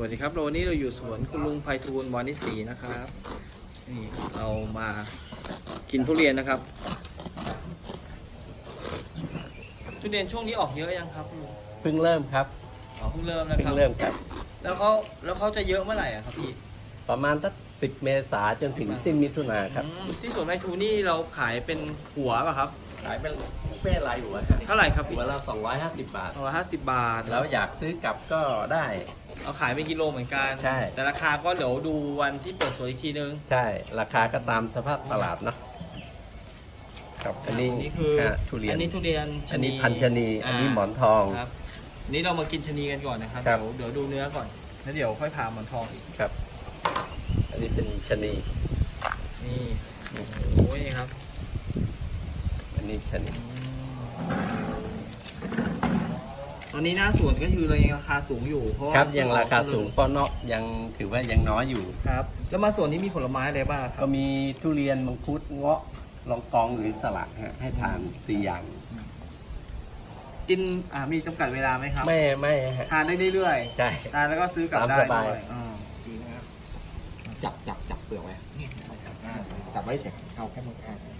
วัสดีครับเราวันนี้เราอยู่สวนคุณลุงไพฑูรย์วานิสีนะครับนี่เรามากินทุเรียนนะครับ ทุเรียนช่วงนี้ออกเยอะยังครับลุงเพิ่งเริ่มครับอ๋อเพิ่งเริ่มนะเพิ่ครังบเริ่มครับ แล้วเขาแล้วเขาจะเยอะเมื่อไหร่อะครับพี่ประมาณสักสิบเมษาจนถึงสิ้นมิถุนาครับอืมที่สวนไพฑูรย์นี่เราขายเป็นหัวป่ะครับ ขายเป็นเป้ลายหัวครับเท่าไหร่ครับพี่หัวละสองร้อยห้าสิบบาท ร้อยห้าสิบบาทแล้วอยากซื้อกลับก็ได้ เอาขายเป็นกิโลเหมือนกัน ใช่ แต่ราคาก็เดี๋ยวดูวันที่เปิดสวนอีกทีนึง ใช่ ราคาก็ตามสภาพตลาดเนาะครับอันนี้นี่คือฮะทุเรียน อันนี้ทุเรียนอันนี้พันชะนีอันนี้หมอนทอง ครับอันนี้เรามากินชะนีกันก่อนนะครับ ครับ เดี๋ยวเดี๋ยวดูเนื้อก่อน แล้วเดี๋ยวค่อยพาหมอนทองอีก ครับ อันนี้เป็นชะนี นี่ โอ้ยครับอันนี้ชะนีต อนนี้หน้าสวนก็คือเรายังราคาสูงอยู่เพราะว่าครับยังราคาสูงเพราะเนาะยังถือว่ายังน้อยอยู่ ครับ แล้วมาสวนนี้มีผลไม้อะไรบ้างครัก็บมีทุเรียนมังคุดเงาะลองกองหรือสลัดฮะให้ทานสี่อย่าง กินอ่ามีจำกัดเวลาไหมครับไม่ไม่ฮะทานได้เรื่อยใช่ๆทานแล้วก็ซื้อกลับตามได้สบายด้วยอ่าจับจับจับเปลือกไว้จับไว้เสร็จเอาแค่มืออ่า